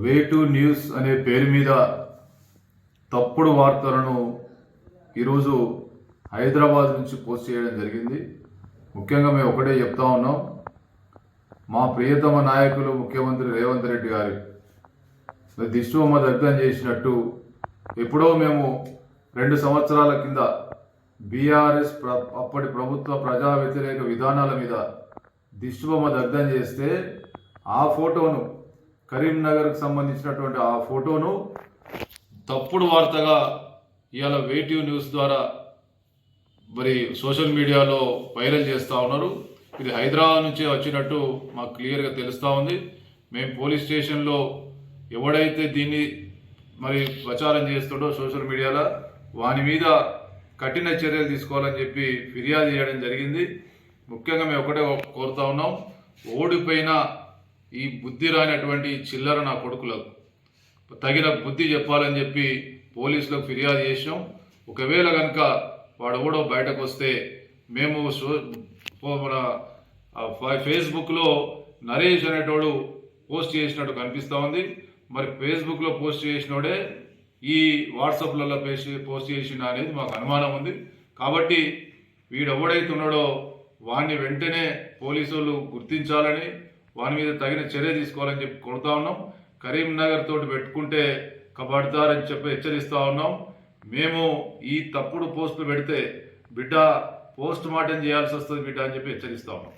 Way to news అనే పేరు మీద తప్పుడు వార్తలను ఈరోజు హైదరాబాద్ నుంచి పోస్ట్ చేయడం జరిగింది. ముఖ్యంగా మేము ఒకటే చెప్తా ఉన్నాం. మా ప్రియతమ నాయకులు ముఖ్యమంత్రి రేవంత్ రెడ్డి గారు దిష్టిబొమ్మ దగ్ధం చేసినట్టు ఎప్పుడో మేము రెండు సంవత్సరాల కింద బీఆర్ఎస్ ప్ర అప్పటి ప్రభుత్వ ప్రజా వ్యతిరేక విధానాల మీద దిష్టిబొమ్మ దగ్ధం చేస్తే ఆ ఫోటోను కరీంనగర్కి సంబంధించినటువంటి ఆ ఫోటోను తప్పుడు వార్తగా ఇవాళ వేటివ్ న్యూస్ ద్వారా మరి సోషల్ మీడియాలో వైరల్ చేస్తూ ఉన్నారు. ఇది హైదరాబాద్ నుంచి వచ్చినట్టు మాకు క్లియర్గా తెలుస్తూ ఉంది. మేము పోలీస్ స్టేషన్లో ఎవడైతే దీన్ని మరి ప్రచారం చేస్తుడో సోషల్ మీడియాలో వాని మీద కఠిన చర్యలు తీసుకోవాలని చెప్పి ఫిర్యాదు చేయడం జరిగింది. ముఖ్యంగా మేము ఒకటే కోరుతా ఉన్నాం. ఓడిపోయిన ఈ బుద్ధి రానటువంటి చిల్లర నా కొడుకులకు. తగిన బుద్ధి చెప్పాలని చెప్పి పోలీసులకు ఫిర్యాదు చేసాం ఒకవేళ కనుక వాడు కూడా బయటకు వస్తే మేము మన ఫేస్బుక్లో నరేష్ అనేటోడు పోస్ట్ చేసినట్టు కనిపిస్తూ ఉంది. మరి ఫేస్బుక్లో పోస్ట్ చేసినోడే ఈ వాట్సాప్లలో పేస్ట్ పోస్ట్ చేసిన అనేది మాకు అనుమానం ఉంది. కాబట్టి వీడు ఉన్నాడో వాడిని వెంటనే పోలీసులు గుర్తించాలని వాని మీద తగిన చర్య తీసుకోవాలని చెప్పి కొడుతా ఉన్నాం. కరీంనగర్ తోటి పెట్టుకుంటే కబడతారని చెప్పి హెచ్చరిస్తూ ఉన్నాం. మేము ఈ తప్పుడు పోస్టులు పెడితే బిడ్డ పోస్ట్ మార్టం చేయాల్సి వస్తుంది బిడ్డ అని చెప్పి హెచ్చరిస్తా ఉన్నాం.